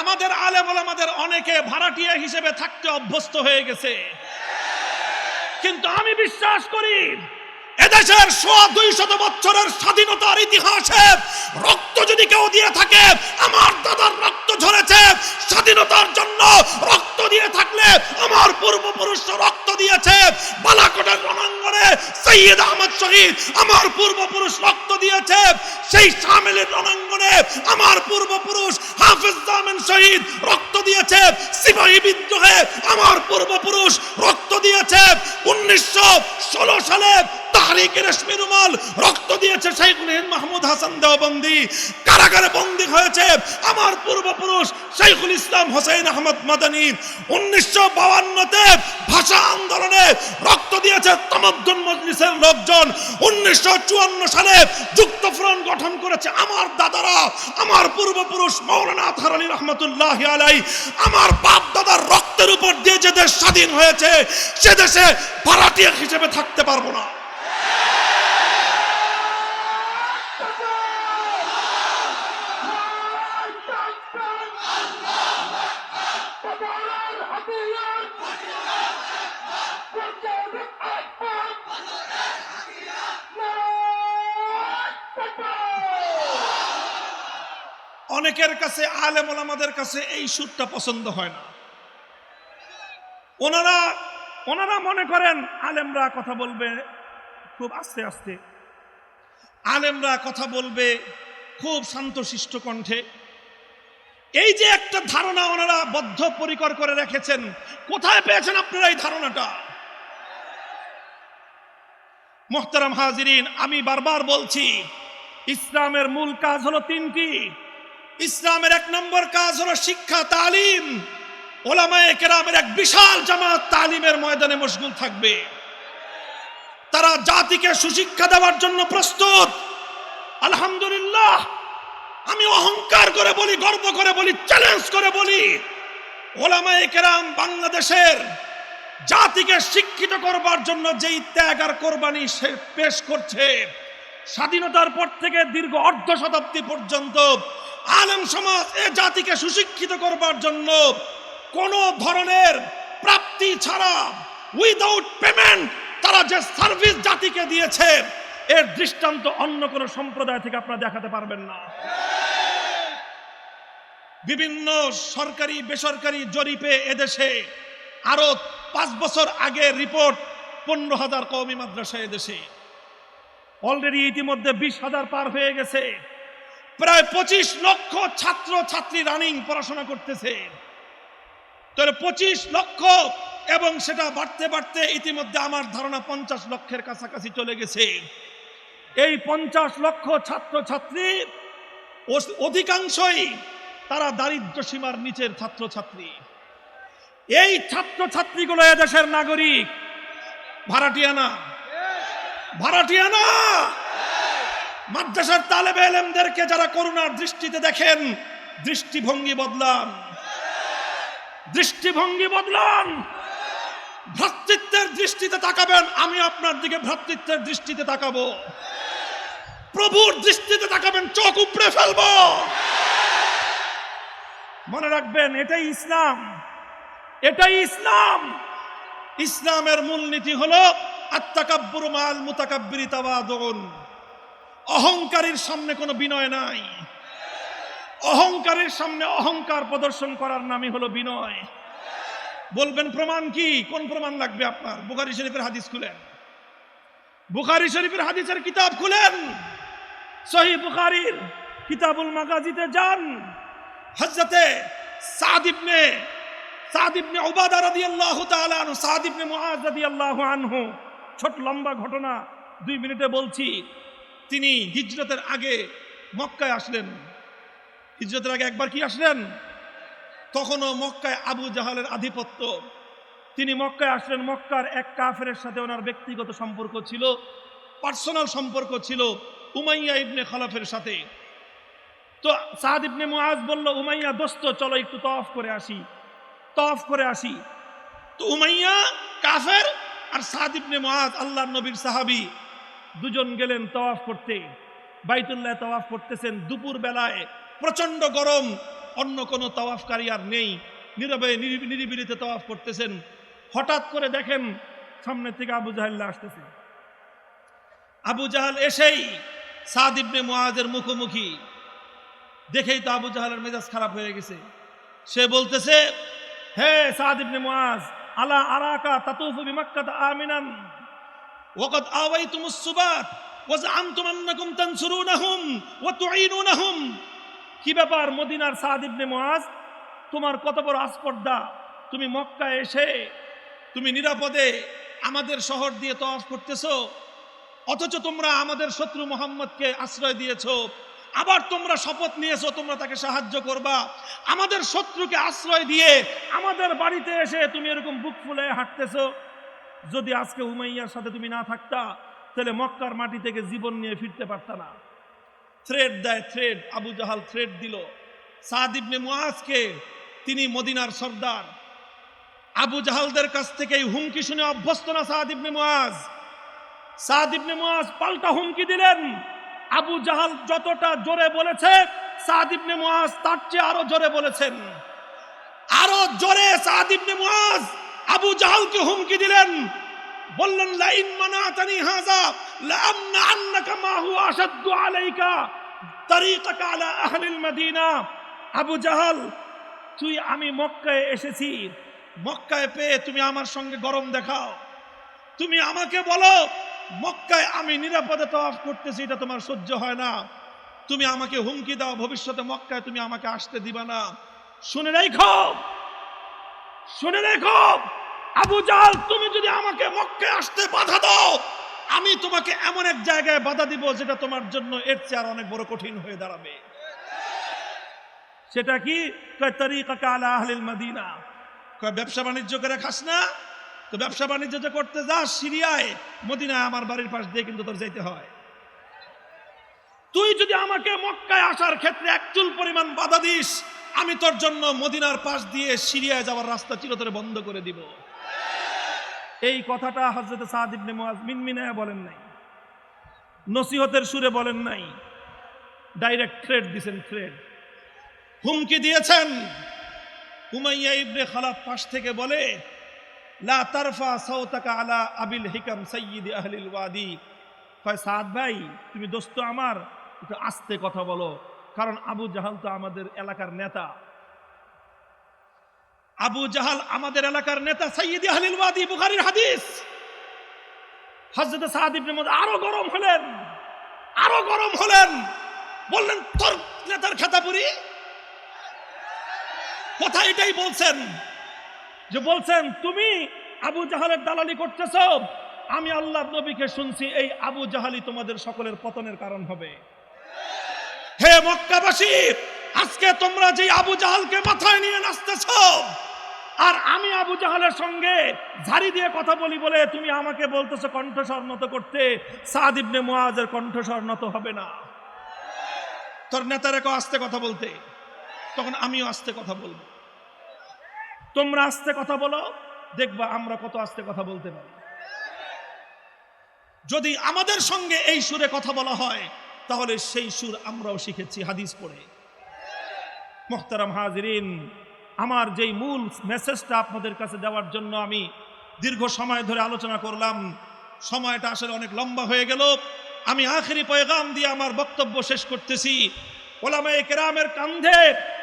আমাদের আলেম আমাদের অনেকে ভাড়াটিয়া হিসেবে থাকতে অভ্যস্ত হয়ে গেছে। কিন্তু আমি বিশ্বাস করি, এদেশের সোয়া দুই শত বছরের স্বাধীনতার ইতিহাসে রক্ত যদি কেউ দিয়ে থাকে, আমার দাদার রক্ত ঝরেছে। স্বাধীনতার জন্য রক্ত দিয়ে থাকলে আমার পূর্বপুরুষ রক্ত দিয়েছে। বালাকোটের সৈয়দ আহমদ শহীদ আমার পূর্বপুরুষ রক্ত দিয়েছে। সেই সামিলের রণাঙ্গনে আমার পূর্বপুরুষ হাফিজ জামিন শহীদ রক্ত দিয়েছে। সিপাহী বিদ্রোহে আমার পূর্বপুরুষ রক্ত দিয়েছে। উনিশশো ষোলো সালে তাহরিকের রেশমি রুমাল রক্ত দিয়েছে শাইখুল হিন্দ মাহমুদ হাসান দেওবন্দি। কারাগারে বন্দী হয়েছে আমার পূর্বপুরুষ শাইখুল ইসলাম হোসেন আহমদ মাদানী। উনিশশো বাউান্নতে ভাষা আন্দোলনে রক্ত দিয়েছে তমদ্দুন মজলিসের লোকজন। উনিশশো চুয়ান্ন সালে যুক্ত ফ্রন্ট গঠন করেছে আমার দাদারা। আমার পূর্বপুরুষ মৌলানা আতহার আলী রহমতুল্লাহ আলাই। আমার বাপ দাদার রক্তের উপর দিয়ে যে দেশ স্বাধীন হয়েছে, সে দেশে ভাড়াটিয়া হিসেবে থাকতে পারব না। অনেকের কাছে আলেম ওলামাদের কাছে এই সুরটা পছন্দ হয় না। ওনারা ওনারা মনে করেন আলেমরা কথা বলবে খুব আস্তে আস্তে। আলেমরা কথা বলবে খুব শান্তশিষ্ট কণ্ঠে। এই যে একটা ধারণা ওনারা বদ্ধ পরিকর করে রেখেছেন, কোথায় পেয়েছেন আপনারা এই ধারণাটা? মোহতারাম হাজিরিন, আমি বারবার বলছি, ইসলামের মূল কাজ হলো তিনটি। ইসলামের এক নম্বর কাজ হলো শিক্ষা, তালিম। ওলামায়ে এক বিশাল জামাত তালিমের ময়দানে মশগুল থাকবে। তারা জাতিকে সুশিক্ষা দেওয়ার জন্য প্রস্তুত। আলহামদুলিল্লাহ, আমি অহংকার করে বলি, গর্ব করে বলি চ্যালেঞ্জ করে বলি, ওলামায়ে বাংলাদেশের জাতিকে শিক্ষিত করবার জন্য যেই ত্যাগ আর কোরবানি সে পেশ করছে, স্বাধীনতার পর থেকে দীর্ঘ অর্ধ শতাব্দী পর্যন্ত আলেম সমাজ এ জাতিকে সুশিক্ষিত করবার জন্য কোন ধরনের প্রাপ্তি ছাড়া উইদাউট পেমেন্ট তারা যে সার্ভিস জাতিকে দিয়েছে, এর দৃষ্টান্ত অন্য কোন সম্প্রদায় থেকে আপনারা দেখাতে পারবেন না। বিভিন্ন সরকারি, বেসরকারি জরিপে এদেশে আরও পাঁচ বছর আগে রিপোর্ট পনেরো হাজার কওমি মাদ্রাসা এদেশে। অলরেডি ইতিমধ্যে বিশ হাজার পার হয়ে গেছে। প্রায় পঁচিশ লক্ষ ছাত্র ছাত্রী রানিং পড়াশোনা করতেছে। তাহলে পঁচিশ লক্ষ এবং সেটা বাড়তে বাড়তে ইতিমধ্যে আমার ধারণা পঞ্চাশ লক্ষের কাছাকাছি চলে গেছে। এই পঞ্চাশ লক্ষ ছাত্র ছাত্রী অধিকাংশই তারা দারিদ্র সীমার নিচের ছাত্র ছাত্রী। এই ছাত্র ছাত্রীগুলো এদেশের নাগরিক, ভাড়াটিয়ানা। ভাড়াটিয়ানা! মাদ্রাসার তালেবে এলেমদেরকে যারা করুণার দৃষ্টিতে দেখেন, দৃষ্টিভঙ্গি বদলান। দৃষ্টিভঙ্গি বদলান। ভ্রাতৃত্বের দৃষ্টিতে তাকাবেন, আমি আপনার দিকে ভ্রাতৃত্বের দৃষ্টিতে তাকাবো। প্রভুর দৃষ্টিতে তাকাবেন, চোখ উপড়ে ফেলব। মনে রাখবেন, এটাই ইসলাম। এটাই ইসলাম। ইসলামের মূলনীতি হলো আত্মাকাব্বুর মাল মুতাকাব্বিরি তাওয়াদুন। অহংকারীর সামনে কোনো বিনয় নাই। অহংকারের সামনে অহংকার প্রদর্শন করার নামই হলো বিনয়। বলবেন, প্রমাণ কি? কোন প্রমাণ লাগবে আপনার? বুখারি শরীফের হাদিস খুলেন। বুখারি শরীফের হাদিসের কিতাব খুলেন। সহি বুখারির কিতাবুল মাগাজিতে যান। হজরতে সাদ ইবনে সাদ ইবনে উবাদা রাদিয়াল্লাহু তাআলা আনহু, সাদ ইবনে মুআজ রাদিয়াল্লাহু আনহু, ছোট লম্বা ঘটনা দুই মিনিটে বলছি। তিনি হিজরতের আগে মক্কায় আসলেন। হিজরতের আগে একবার কি আসলেন? তখনও মক্কায় আবু জাহালের আধিপত্য। তিনি মক্কায় আসলেন, মক্কার এক কাফেরের সাথে ওনার ব্যক্তিগত সম্পর্ক ছিল, পার্সোনাল সম্পর্ক ছিল উমাইয়া ইবনে খলাফের সাথে। তো সাদ ইবনে মুআজ বলল, উমাইয়া, দোস্ত, চলো একটু তফ করে আসি। তফ করে আসি। তো উমাইয়া, কাফের আর সাদ ইবনে মুআজ, আল্লাহর নবীর সাহাবী দুজন গেলেন তওয়াফ করতে। বাইতুল্লাহ তওয়াফ করতেছেন দুপুর বেলায় প্রচণ্ড গরম, অন্য কোনো তওয়াফকারী আর নেই। নীরবে নিরিবিলিতে তওয়াফ করতেছেন। হঠাৎ করে দেখেন সামনের থেকে আবু জাহেল্লা আসতেছে। আবু জাহাল এসেই সাদ ইবনে মুআজের মুখোমুখি। দেখেই তো আবু জাহালের মেজাজ খারাপ হয়ে গেছে। সে বলতেছে, হে সাদ ইবনে মুআজ, আলা আরাকা তাতুফু বিমাক্কাত আমিনান? ওয়াকাদ আওয়াইতুমুস সুবাত ওয়াজআমতুম আন্নাকুম তানসুরুনাহুম ওয়া তুঈনুনাহুম কি ব্যাপার মদিনার সাদ ইবনে মুআজ? তোমার কত বড় আস্পর্ধা। তুমি মক্কায় এসে তুমি নিরাপদে আমাদের শহর দিয়ে তওয়াফ করতেছো, অথচ তোমরা আমাদের শত্রু মোহাম্মদকে আশ্রয় দিয়েছ, আবার তোমরা শপথ নিয়েছো, তোমরা তাকে সাহায্য করবা। আমাদের শত্রুকে আশ্রয় দিয়ে আমাদের বাড়িতে এসে তুমি এরকম বুক ফুলে হাঁটতেছো। যদি আজকে উমাইয়ার সাথে তুমি না থাকতা, তাহলে মক্কার মাটি থেকে জীবন নিয়ে ফিরতে পারতা না। থ্রেড দেয় থ্রেড আবু জাহাল থ্রেড দিল। সাদ ইবনে মুআজকে তিনি মদিনার সর্দার। আবু জাহালদের কাছ থেকে এই হুমকি শুনে অভ্যস্ত না সাদ ইবনে মুআজ। সাদ মুআজ পাল্টা হুমকি দিলেন। আবু জাহাল যতটা জোরে বলেছে, সাদ ইবনে মুআজ তার চেয়ে আরও জোরে বলেছেন। আরও জোরে সাদ ইবনে মুআজ। আবু জাহালকে হুমকি দিলেন। বললেন, লাইন মানাতানি হাযা, লাআমনা আন্নাকা মা হুয়া আশাদ্দু আলাইকা, তরিকাকা আলা আহলিল মদিনা। আবু জাহাল, তুই, আমি মক্কায় এসেছি। মক্কায় পেয়ে তুমি আমার সঙ্গে গরম দেখাও। তুমি আমাকে বলো, মক্কায় আমি নিরাপদে তওয়াফ করতেছি, এটা তোমার সহ্য হয় না। তুমি আমাকে হুমকি দাও, ভবিষ্যতে মক্কায় তুমি আমাকে আসতে দিবা না। শুনে রেখো শুনে রেখো। আবু জাহাল, তুমি যদি আমাকে মক্কায় আসতে বাধা দাও, আমি তোমাকে এমন এক জায়গায় বাধা দিব যেটা তোমার জন্য এর চেয়ে আর অনেক বড় কঠিন হয়ে দাঁড়াবে। সেটা কি? মদিনা। ব্যবসা বাণিজ্য করে খাস না। তো ব্যবসা বাণিজ্য যে করতে যাস সিরিয়ায়, মদিনায় আমার বাড়ির পাশ দিয়ে কিন্তু তোর যেতে হয়। তুই যদি আমাকে মক্কায় আসার ক্ষেত্রে একচুল পরিমাণ বাধা দিস, আমি তোর জন্য মদিনার পাশ দিয়ে সিরিয়ায় যাওয়ার রাস্তা চিরতরে বন্ধ করে দিব। এই কথাটা হজরত সাদ ইবনে মুআজ মিনমিনায় বলেন নাই। নসিহতের সুরে বলেন নাই। ডাইরেক্ট ট্রেড দিছেন ট্রেড হুমকি দিয়েছেন। উমাইয়া ইবনে খালাফ পাশ থেকে বলে, লা তারফা সাউতাকা আলা আবিল হিকাম সাইয়্যিদি আহলিল ওয়াদি। কয়, সাদ ভাই, তুমি দোস্ত আমার, একটু আস্তে কথা বলো। কারণ আবু জাহাল তো আমাদের এলাকার নেতা। আবু জাহাল আমাদের এলাকার নেতা সাইয়্যিদি আহলিল ওয়াদি, বুখারীর হাদিস। হযরত সাদ ইবনে মুআজ আরও গরম হলেন, আরও গরম হলেন। বললেন, তোর নেতার খেতাপুরি কথা এটাই বলছেন যে বলছেন, তুমি আবু জাহালের দালালি করতেছ, আমি আল্লাহ নবীকে শুনছি, এই আবু জাহালি তোমাদের সকলের পতনের কারণ হবে। হে মক্কাবাসী, আজকে তোমরা যে আবু জাহালকে মাথায় নিয়ে নাচতেছ আর আমি আবু জাহালের সঙ্গে ঝাড়ি দিয়ে কথা বলি বলে তুমি আমাকে বলতেছো কণ্ঠস্বর নত করতে, সাদ ইবনে মুআজের কণ্ঠস্বর নত হবে না। তোর নেতারা কেউ আস্তে কথা বলতে, তখন আমিও আস্তে কথা বলব। তোমরা আস্তে কথা বলো, দেখবা আমরা কত আস্তে কথা বলতে পারি। যদি আমাদের সঙ্গে এই সুরে কথা বলা হয়, তাহলে সেই সুর আমরাও শিখেছি হাদিস পড়ে। মোহতারাম হাজরিন আমার যেই মূল মেসেজটা আপনাদের কাছে দেওয়ার জন্য আমি দীর্ঘ সময় ধরে আলোচনা করলাম। সময়টা আসলে অনেক লম্বা হয়ে গেল। আমি আখেরি পয়গাম দিয়ে আমার বক্তব্য শেষ করতেছি। ওলামায়ে কেরামের কান্ধে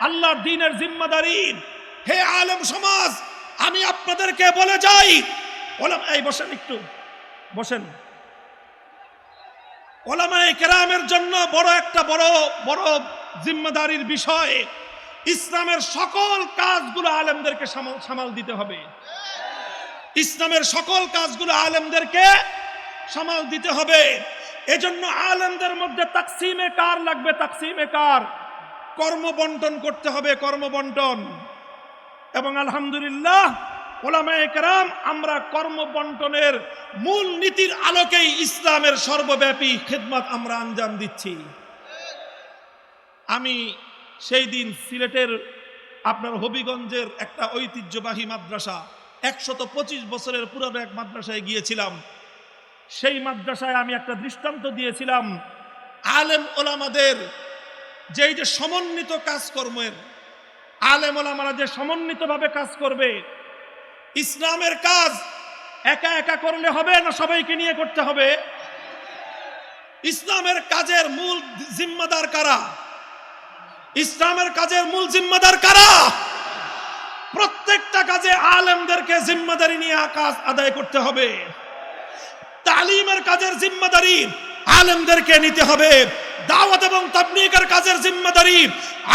আল্লাহর দিনের জিম্মাদারি। হে আলম সমাজ, আমি আপনাদেরকে বলে যাই। ওলাম এই বসেন একটু। বসেন। ওলামায়ে কেরামের জন্য বড় একটা বড় বড় জিম্মাদারির বিষয়। ইসলামের সকল কাজগুলো আলেমদেরকে সামাল দিতে হবে। ইসলামের সকল কাজগুলো আলেমদেরকে সামাল দিতে হবে। এজন্য আলেমদের মধ্যে তাকসিমে কার লাগবে? তাকসিমে কার? কর্ম বন্টন করতে হবে, কর্ম বন্টন। এবং আলহামদুলিল্লাহ, ওলামায়ে কেরাম, আমরা কর্ম বন্টনের মূল নীতির আলোকেই ইসলামের সর্বব্যাপী খেদমত আমরা আঞ্জাম দিচ্ছি। আমি সেই দিন সিলেটের আপনার হবিগঞ্জের একটা ঐতিহ্যবাহী মাদ্রাসা, একশত পঁচিশ বছরের পুরানো এক মাদ্রাসায় গিয়েছিলাম। সেই মাদ্রাসায় আমি একটা দৃষ্টান্ত দিয়েছিলাম। আলেম ওলামাদের যেই যে সমন্বিত কাজকর্মের, আলেম ওলামারা যে সমন্বিতভাবে কাজ করবে, ইসলামের কাজ একা একা করলে হবে না সবাইকে নিয়ে করতে হবে? ইসলামের কাজের মূল জিম্মাদার কারা? ইসলামের কাজের মূল জিম্মাদার কারা? প্রত্যেকটা কাজে আলেমদেরকে জিম্মাদারি নিয়ে কাজ আদায় করতে হবে। তালিমের কাজের জিম্মাদারি আলেমদেরকে নিতে হবে। দাওয়াত এবং তাবলীগের কাজের জিম্মাদারি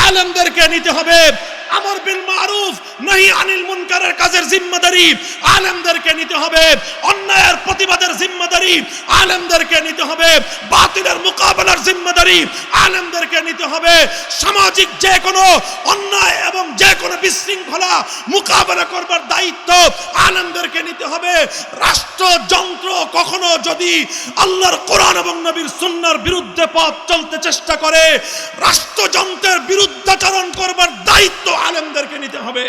আলেমদেরকে নিতে হবে। আমর বিল মারুফ, নহি আনিল মুনকারের কাজের জিম্মাদারি। আলেমদেরকে নিতে হবে অন্যায়ের প্রতিবাদের জিম্মাদারি। আলেমদেরকে নিতে হবে বাতিলের মোকাবেলার জিম্মাদারি। আলেমদেরকে নিতে হবে সামাজিক যে কোনো অন্যায় এবং যে কোনো বিশৃঙ্খলা মোকাবেলা করবার দায়িত্ব আলেমদেরকে নিতে হবে। রাষ্ট্রযন্ত্র কখনো যদি আল্লাহর কোরআন এবং নবীর সুন্নার বিরুদ্ধে পথ চলতে চেষ্টা করে, রাষ্ট্রযন্ত্রের বিরুদ্ধাচরণ করবার দায়িত্ব আলেমদেরকে নিতে হবে।